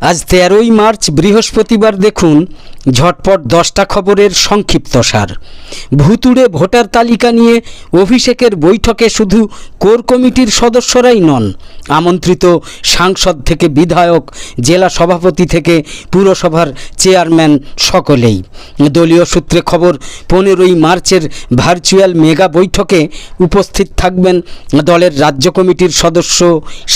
আজ তেরোই মার্চ, বৃহস্পতিবার দেখুন ঝটপট দশটা খবরের সংক্ষিপ্তসার ভুতুড়ে ভোটার তালিকা নিয়ে অভিষেকের বৈঠকে শুধু কোর কমিটির সদস্যরাই নন, আমন্ত্রিত সাংসদ থেকে বিধায়ক, জেলা সভাপতি থেকে পুরসভার চেয়ারম্যান সকলেই। দলীয় সূত্রে খবর, পনেরোই মার্চের ভার্চুয়াল মেগা বৈঠকে উপস্থিত থাকবেন দলের রাজ্য কমিটির সদস্য,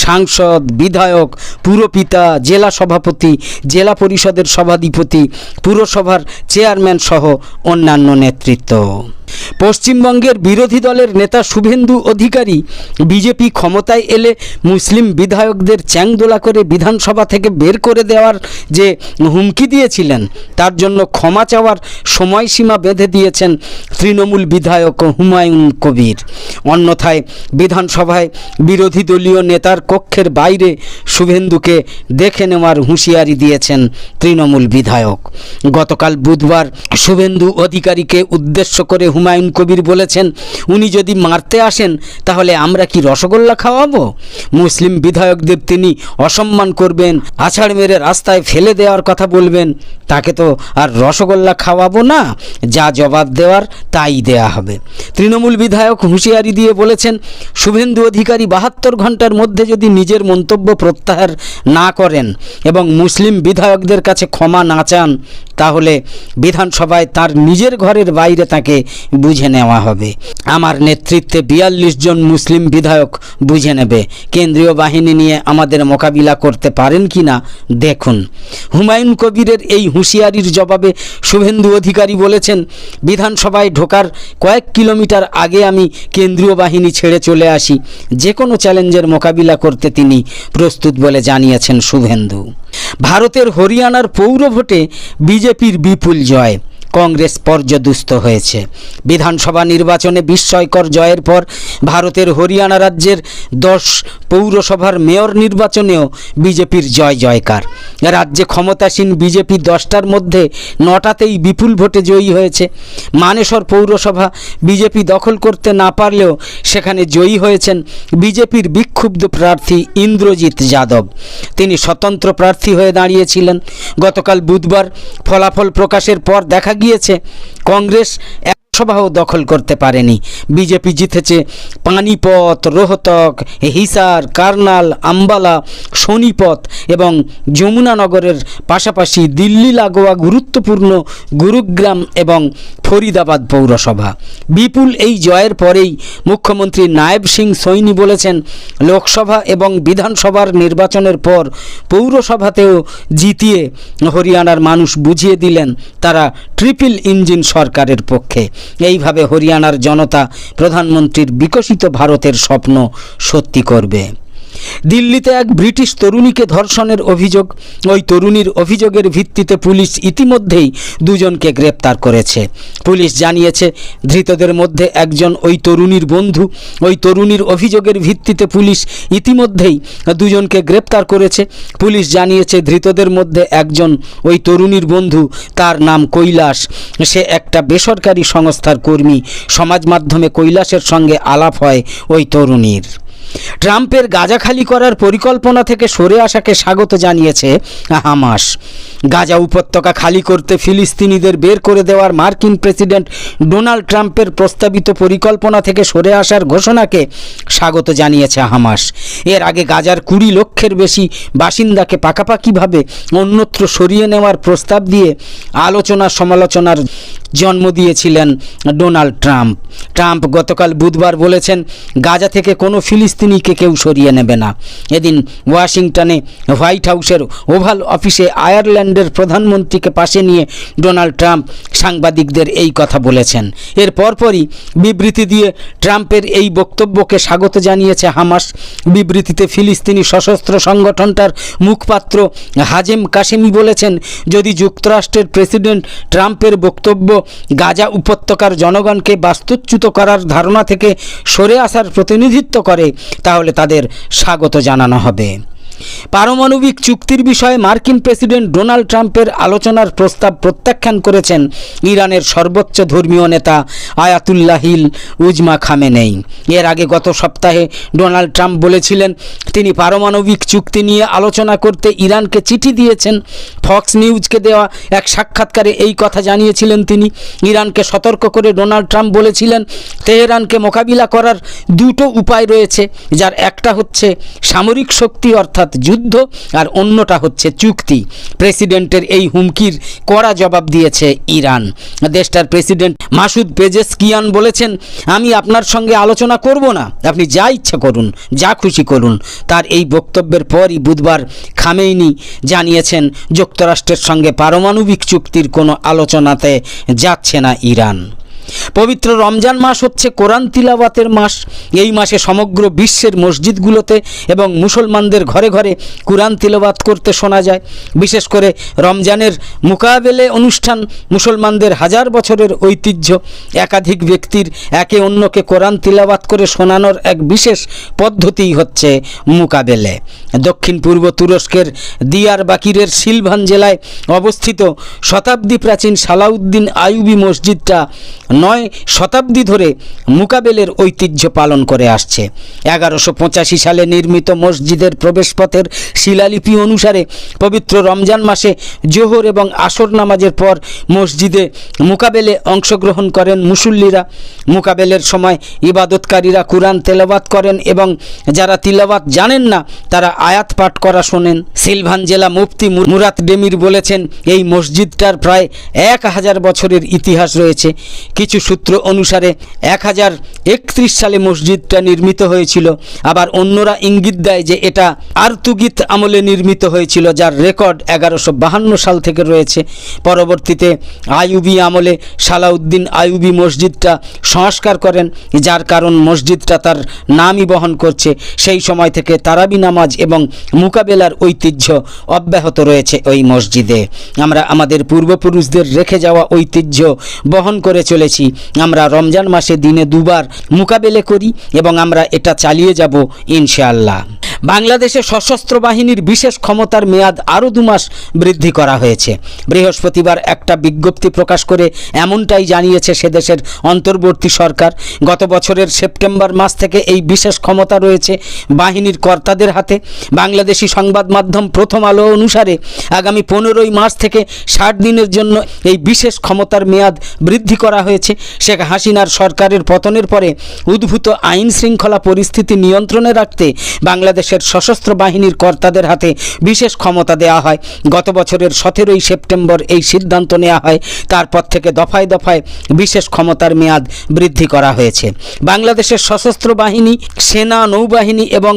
সাংসদ, বিধায়ক, পুরপিতা, জেলা সভাপতি জেলা পরিষদের সভাধিপতি পুরসভার চেয়ারম্যান সহ অন্যান্য নেতৃত্ব। পশ্চিমবঙ্গের বিরোধী দলের নেতা শুভেন্দু অধিকারী বিজেপি ক্ষমতায় এলে মুসলিম বিধায়কদের চ্যাংদোলা করে বিধানসভা থেকে বের করে দেওয়ার যে হুমকি দিয়েছিলেন, তার জন্য ক্ষমা চাওয়ার সময়সীমা বেঁধে দিয়েছেন তৃণমূল বিধায়ক হুমায়ুন কবির। অন্যথায় বিধানসভায় বিরোধী দলীয় নেতার কক্ষের বাইরে শুভেন্দুকে দেখে নেওয়ার হুঁশিয়ারি দিয়েছেন তৃণমূল বিধায়ক। গতকাল বুধবার শুভেন্দু অধিকারীকে উদ্দেশ্য করে হুমায়ুন কবির বলেছেন, উনি যদি মারতে আসেন, তাহলে আমরা কি রসগোল্লা খাওয়াবো? মুসলিম বিধায়কদের তিনি অসম্মান করবেন, আছাড় মেরে রাস্তায় ফেলে দেওয়ার কথা বলবেন। তাকে তো আর রসগোল্লা খাওয়াবো না, যা জবাব দেওয়ার তাই দেয়া হবে। তৃণমূল বিধায়ক হুঁশিয়ারি দিয়ে বলেছেন, শুভেন্দু অধিকারী বাহাত্তর ঘণ্টার মধ্যে যদি নিজের মন্তব্য প্রত্যাহার না করেন এবং মুসলিম বিধায়কদের কাছে ক্ষমা না চান তাহলে বিধানসভায় তার নিজের ঘরের বাইরে তাকে বুঝে নেওয়া হবে। আমার নেতৃত্বে বিয়াল্লিশ জন মুসলিম বিধায়ক বুঝে নেবে। কেন্দ্রীয় বাহিনী নিয়ে আমাদের মোকাবিলা করতে পারেন কি না, দেখুন। হুমায়ুন কবিরের এই হুঁশিয়ারির জবাবে শুভেন্দু অধিকারী বলেছেন, বিধানসভায় ঢোকার কয়েক কিলোমিটার আগে আমি কেন্দ্রীয় বাহিনী ছেড়ে চলে আসি। যে কোনো চ্যালেঞ্জের মোকাবিলা করতে তিনি প্রস্তুত বলে জানিয়েছেন শুভেন্দু। ভারতের হরিয়ানার পৌর ভোটে বিজেপির বিপুল জয়। কংগ্রেস পর্যদুস্ত হয়েছে। বিধানসভা নির্বাচনে বিস্ময়কর জয়ের পর ভারতের হরিয়ানা রাজ্যের দশ পৌরসভার মেয়র নির্বাচনেও বিজেপির জয় জয়কার। রাজ্যে ক্ষমতাসীন বিজেপি দশটার মধ্যে নটাতেই বিপুল ভোটে জয়ী হয়েছে। মানেসর পৌরসভা বিজেপি দখল করতে না পারলেও সেখানে জয়ী হয়েছেন বিজেপির বিক্ষুব্ধ প্রার্থী ইন্দ্রজিৎ যাদব। তিনি স্বতন্ত্র প্রার্থী হয়ে দাঁড়িয়েছিলেন। গতকাল বুধবার ফলাফল প্রকাশের পর দেখা গিয়েছে। কংগ্রেস এক সভাও দখল করতে পারেনি। বিজেপি জিতেছে পানিপথ, রোহতক, হিসার, কার্নাল, আম্বালা সোনিপথ এবং যমুনানগরের পাশাপাশি দিল্লি, লাগোয়া গুরুত্বপূর্ণ গুরুগ্রাম এবং ফরিদাবাদ পৌরসভা। বিপুল এই জয়ের পরেই মুখ্যমন্ত্রী নায়েব সিং সৈনি বলেছেন, লোকসভা এবং বিধানসভার নির্বাচনের পর পৌরসভাতেও জিতিয়ে হরিয়ানার মানুষ বুঝিয়ে দিলেন তারা ট্রিপল ইঞ্জিন সরকারের পক্ষে। এইভাবে হরিয়ানার জনতা প্রধানমন্ত্রীর বিকশিত ভারতের স্বপ্ন সত্যি করবে। দিল্লিতে এক ব্রিটিশ তরুণীকে ধর্ষণের অভিযোগ। ওই তরুণীর অভিযোগের ভিত্তিতে পুলিশ ইতিমধ্যেই দুজনকে গ্রেপ্তার করেছে। পুলিশ জানিয়েছে, ধৃতদের মধ্যে একজন ওই তরুণীর বন্ধু। ওই তরুণীর অভিযোগের ভিত্তিতে পুলিশ ইতিমধ্যেই দুজনকে গ্রেপ্তার করেছে। পুলিশ জানিয়েছে, ধৃতদের মধ্যে একজন ওই তরুণীর বন্ধু, তার নাম কৈলাস। সে একটা বেসরকারি সংস্থার কর্মী। সমাজ মাধ্যমে কৈলাসের সঙ্গে আলাপ হয় ওই তরুণীর। ট্রাম্পের গাজা খালি করার পরিকল্পনা থেকে সরে আসাকে স্বাগত জানিয়েছে হামাস। গাজা উপত্যকা খালি করতে ফিলিস্তিনিদের বের করে দেওয়ার মার্কিন প্রেসিডেন্ট ডোনাল্ড ট্রাম্পের প্রস্তাবিত পরিকল্পনা থেকে সরে আসার ঘোষণাকে স্বাগত জানিয়েছে হামাস। এর আগে গাজার কুড়ি লক্ষের বেশি বাসিন্দাকে পাকাপাকিভাবে অন্যত্র সরিয়ে নেওয়ার প্রস্তাব দিয়ে আলোচনা সমালোচনার জন্ম দিয়েছিলেন ডোনাল্ড ট্রাম্প। ট্রাম্প গতকাল বুধবার বলেছেন, গাজা থেকে কোনো ফিলিস্তিনিকে কেউ সরিয়ে নেবে না। এদিন ওয়াশিংটনে হোয়াইট হাউসের ওভাল অফিসে আয়ারল্যান্ডের প্রধানমন্ত্রীকে পাশে নিয়ে ডোনাল্ড ট্রাম্প সাংবাদিকদের এই কথা বলেছেন। এর পরপরই বিবৃতি দিয়ে ট্রাম্পের এই বক্তব্যকে স্বাগত জানিয়েছে হামাস। বিবৃতিতে ফিলিস্তিনি সশস্ত্র সংগঠনটার মুখপাত্র হাজেম কাশেমি বলেছেন, যদি যুক্তরাষ্ট্রের প্রেসিডেন্ট ট্রাম্পের বক্তব্য গাজা উপত্যকার জনগণকে বাস্তুচ্যুত করার ধারণা থেকে সরে আসার প্রতিনিধিত্ব করে তাহলে তাদের স্বাগত জানানো হবে। পারমাণবিক চুক্তির বিষয়ে মার্কিন প্রেসিডেন্ট ডোনাল্ড ট্রাম্পের আলোচনার প্রস্তাব প্রত্যাখ্যান করেছেন ইরানের সর্বোচ্চ ধর্মীয় নেতা আয়াতুল্লাহিল উজমা খামেনেই। এর আগে গত সপ্তাহে ডোনাল্ড ট্রাম্প বলেছিলেন, তিনি পারমাণবিক চুক্তি নিয়ে আলোচনা করতে ইরানকে চিঠি দিয়েছেন। ফক্স নিউজকে দেওয়া এক সাক্ষাৎকারে এই কথা জানিয়েছিলেন তিনি। ইরানকে সতর্ক করে ডোনাল্ড ট্রাম্প বলেছিলেন, তেহরানকে মোকাবিলা করার দুটো উপায় রয়েছে, যার একটা হচ্ছে সামরিক শক্তি, অর্থাৎ যুদ্ধ আর অন্যটা হচ্ছে চুক্তি। প্রেসিডেন্টের এই হুমকির কড়া জবাব দিয়েছে ইরান। দেশটার প্রেসিডেন্ট মাসুদ পেজেসকিয়ান বলেছেন, আমি আপনার সঙ্গে আলোচনা করব না। আপনি যা ইচ্ছা করুন, যা খুশি করুন। তার এই বক্তব্যের পরই বুধবার খামেইনি জানিয়েছেন, যুক্তরাষ্ট্রের সঙ্গে পারমাণবিক চুক্তির কোনো আলোচনাতে যাচ্ছে না ইরান। পবিত্র রমজান মাস হচ্ছে কোরআন তিলাওয়াতের মাস। এই মাসে সমগ্র বিশ্বের মসজিদগুলোতে এবং মুসলমানদের ঘরে ঘরে কোরআন তিলাওয়াত করতে শোনা যায়। বিশেষ করে রমজানের মোকাবেলে অনুষ্ঠান মুসলমানদের হাজার বছরের ঐতিহ্য। একাধিক ব্যক্তির একে অন্যকে কোরআন তিলাওয়াত করে শোনানোর এক বিশেষ পদ্ধতিই হচ্ছে মোকাবেলে। দক্ষিণ পূর্ব তুরস্কের দিয়ার বাকিরের সিলভান জেলায় অবস্থিত শতাব্দী প্রাচীন সালাউদ্দিন আইয়ুবী মসজিদটা নয় শতাব্দী ধরে মুকাবেলের ঐতিহ্য পালন করে আসছে। এগারোশো পঁচাশি সালে নির্মিত মসজিদের প্রবেশপথের শিলালিপি অনুসারে পবিত্র রমজান মাসে জোহর এবং আসর নামাজের পর মসজিদে মোকাবেলে অংশগ্রহণ করেন মুসল্লিরা। মোকাবেলের সময় ইবাদতকারীরা কোরআন তেলাওয়াত করেন এবং যারা তিলাওয়াত জানেন না, তারা আয়াত পাঠ করা শোনেন। সিলভান জেলা মুফতি মুরাত ডেমির বলেছেন, এই মসজিদটার প্রায় এক হাজার বছরের ইতিহাস রয়েছে। কিছু সূত্র অনুসারে এক হাজার একত্রিশ সালে মসজিদটা নির্মিত হয়েছিল। আবার অন্যরা ইঙ্গিত দেয় যে এটা আর্তুগিত আমলে নির্মিত হয়েছিল, যার রেকর্ড এগারোশো বাহান্ন সাল থেকে রয়েছে। পরবর্তীতে আইয়ুবি আমলে সালাউদ্দিন আইয়ুবি মসজিদটা সংস্কার করেন, যার কারণ মসজিদটা তার নামই বহন করছে। সেই সময় থেকে তারাবি নামাজ এবং মোকাবেলার ঐতিহ্য অব্যাহত রয়েছে ওই মসজিদে। আমরা আমাদের পূর্বপুরুষদের রেখে যাওয়া ঐতিহ্য বহন করে চলেছি। আমরা রমজান মাসে দিনে দুবার মোকাবেলে করি এবং আমরা এটা চালিয়ে যাব ইনশাআল্লাহ। বাংলাদেশে সশস্ত্র বাহিনীর বিশেষ ক্ষমতার মেয়াদ আরও দু মাস বৃদ্ধি করা হয়েছে। বৃহস্পতিবার একটা বিজ্ঞপ্তি প্রকাশ করে এমনটাই জানিয়েছে সে দেশের অন্তর্বর্তী সরকার। গত বছরের সেপ্টেম্বর মাস থেকে এই বিশেষ ক্ষমতা রয়েছে বাহিনীর কর্তাদের হাতে। বাংলাদেশি সংবাদ মাধ্যম প্রথম আলো অনুসারে আগামী পনেরোই মার্চ থেকে ষাট দিনের জন্য এই বিশেষ ক্ষমতার মেয়াদ বৃদ্ধি করা হয়েছে। শেখ হাসিনার সরকারের পতনের পরে উদ্ভূত আইন শৃঙ্খলা পরিস্থিতি নিয়ন্ত্রণে রাখতে বাংলাদেশের সশস্ত্র বাহিনীর কর্তাদের হাতে বিশেষ ক্ষমতা দেওয়া হয়। গত বছরের সতেরোই সেপ্টেম্বর এই সিদ্ধান্ত নেওয়া হয়। তারপর থেকে দফায় দফায় বিশেষ ক্ষমতার মেয়াদ বৃদ্ধি করা হয়েছে। বাংলাদেশের সশস্ত্র বাহিনী, সেনা, নৌবাহিনী এবং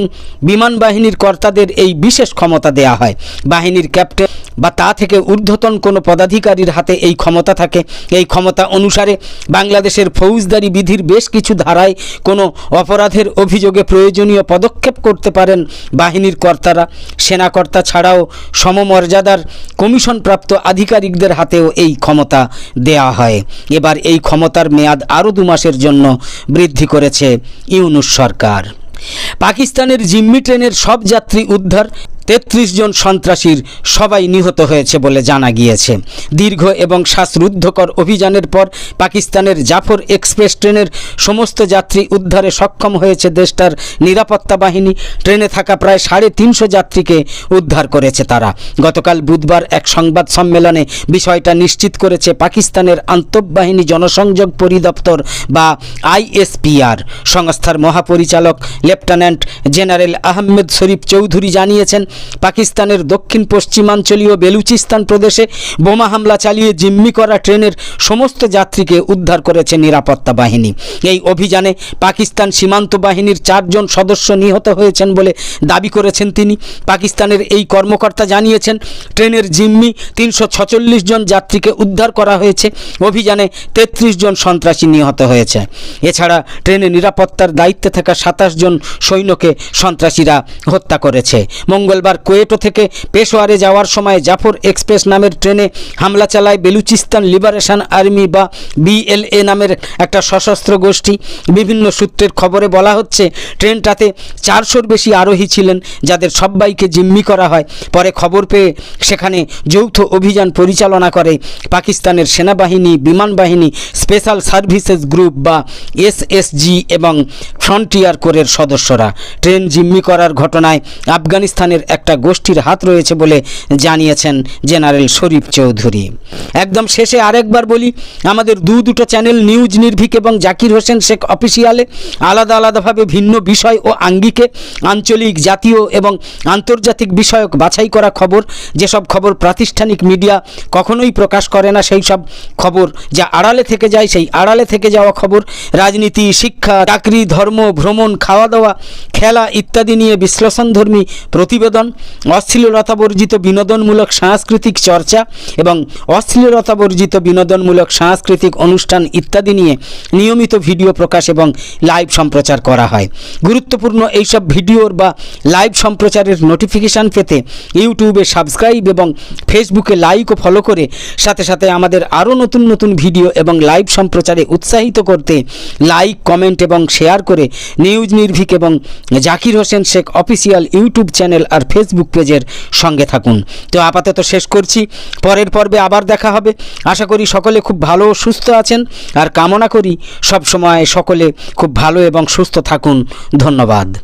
বিমান বাহিনীর কর্তাদের এই বিশেষ ক্ষমতা দেয়া হয়। বাহিনীর ক্যাপ্টেন বা তা থেকে ঊর্ধ্বতন কোনো পদাধিকারীর হাতে এই ক্ষমতা থাকে। এই ক্ষমতা অনুসারে বাংলাদেশের ফৌজদারি বিধির বেশ কিছু ধারায় কোনো অপরাধের অভিযোগে প্রয়োজনীয় পদক্ষেপ করতে পারেন বাহিনীর কর্তারা। সেনাকর্তা ছাড়াও সমমর্যাদার কমিশনপ্রাপ্ত আধিকারিকদের হাতেও এই ক্ষমতা দেয়া হয়। এবার এই ক্ষমতার মেয়াদ আরও দু মাসের জন্য বৃদ্ধি করেছে ইউনুস সরকার। পাকিস্তানের জিম্মি ট্রেনের সব যাত্রী উদ্ধার তেত্রিশ জন সন্ত্রাসীর সবাই নিহত হয়েছে বলে জানা গিয়েছে। দীর্ঘ এবং শ্বাসরুদ্ধকর অভিযানের পর পাকিস্তানের জাফর এক্সপ্রেস ট্রেনের সমস্ত যাত্রী উদ্ধারে সক্ষম হয়েছে দেশটার নিরাপত্তা বাহিনী। ট্রেনে থাকা প্রায় সাড়ে তিনশো যাত্রীকে উদ্ধার করেছে তারা। গতকাল বুধবার এক সংবাদ সম্মেলনে বিষয়টা নিশ্চিত করেছে পাকিস্তানের আন্তঃবাহিনী জনসংযোগ পরিদপ্তর বা আইএসপিআর। সংস্থার মহাপরিচালক লেফটেন্যান্ট জেনারেল আহমেদ শরীফ চৌধুরী জানিয়েছেন পাকিস্তানের দক্ষিণ পশ্চিমাঞ্চলীয় বেলুচিস্তান প্রদেশে বোমা হামলা চালিয়ে জিম্মি করা ট্রেনের সমস্ত যাত্রীকে উদ্ধার করেছে নিরাপত্তা বাহিনী। এই অভিযানে পাকিস্তান সীমান্ত বাহিনীর চারজন সদস্য নিহত হয়েছেন বলে দাবি করেছেন তিনি। পাকিস্তানের এই কর্মকর্তা জানিয়েছেন, ট্রেনের জিম্মি তিনশো জন যাত্রীকে উদ্ধার করা হয়েছে। অভিযানে তেত্রিশ জন সন্ত্রাসী নিহত হয়েছে। এছাড়া ট্রেনে নিরাপত্তার দায়িত্বে থাকা সাতাশ জন সৈন্যকে সন্ত্রাসীরা হত্যা করেছে। মঙ্গলবার মঙ্গলবার কোয়েটো থেকে পেশোয়ারে যাওয়ার সময় জাফর এক্সপ্রেস নামের ট্রেনে হামলা চালায় বেলুচিস্তান লিবারেশন আর্মি বা বিএলএ নামের একটা সশস্ত্র গোষ্ঠী। বিভিন্ন সূত্রের খবরে বলা হচ্ছে, ট্রেনটাতে চারশোর বেশি আরোহী ছিলেন, যাদের সবাইকে জিম্মি করা হয়। পরে খবর পেয়ে সেখানে যৌথ অভিযান পরিচালনা করে পাকিস্তানের সেনাবাহিনী বিমান বাহিনী স্পেশাল সার্ভিসেস গ্রুপ বা এসএসজি এবং ফ্রন্টিয়ার কোরের সদস্যরা। ট্রেন জিম্মি করার ঘটনায় আফগানিস্তানের একটা গোষ্ঠীর হাত রয়েছে বলে জানিয়েছেন জেনারেল শরীফ চৌধুরী। একদম শেষে আরেকবার বলি, আমাদের দু দুটো চ্যানেল, নিউজ নির্ভীক এবং জাকির হোসেন শেখ অফিসিয়ালে আলাদা আলাদাভাবে ভিন্ন বিষয় ও আঙ্গিকে আঞ্চলিক, জাতীয় এবং আন্তর্জাতিক বিষয়ক বাছাই করা খবর। যেসব খবর প্রাতিষ্ঠানিক মিডিয়া কখনোই প্রকাশ করে না, সেই সব খবর যা আড়ালে থেকে যায়, সেই আড়ালে থেকে যাওয়া খবর। রাজনীতি, শিক্ষা, চাকরি, ধর্ম, ভ্রমণ খাওয়া দাওয়া খেলা ইত্যাদি নিয়ে বিশ্লেষণধর্মী প্রতিবেদন অশ্লীলতা বর্জিত বিনোদনমূলক সাংস্কৃতিক চর্চা এবং অশ্লীলতা বর্জিত বিনোদনমূলক সাংস্কৃতিক অনুষ্ঠান ইত্যাদি নিয়ে নিয়মিত ভিডিও প্রকাশ এবং লাইভ সম্প্রচার করা হয়। গুরুত্বপূর্ণ এইসব ভিডিওর বা লাইভ সম্প্রচারের নোটিফিকেশান পেতে ইউটিউবে সাবস্ক্রাইব এবং ফেসবুকে লাইক ও ফলো করে সাথে সাথে আমাদের আরও নতুন নতুন ভিডিও এবং লাইভ সম্প্রচারে উৎসাহিত করতে লাইক, কমেন্ট এবং শেয়ার করে নিউজ নির্ভীক এবং Zakir Hossain Sheikh official YouTube channel আর ফেসবুক পেজের সঙ্গে থাকুন। তো আপাতত শেষ করছি। পরের পর্বে আবার দেখা হবে। আশা করি সকলে খুব ভালো, সুস্থ আছেন। আর কামনা করি সব সময় সকলে খুব ভালো এবং সুস্থ থাকুন। ধন্যবাদ।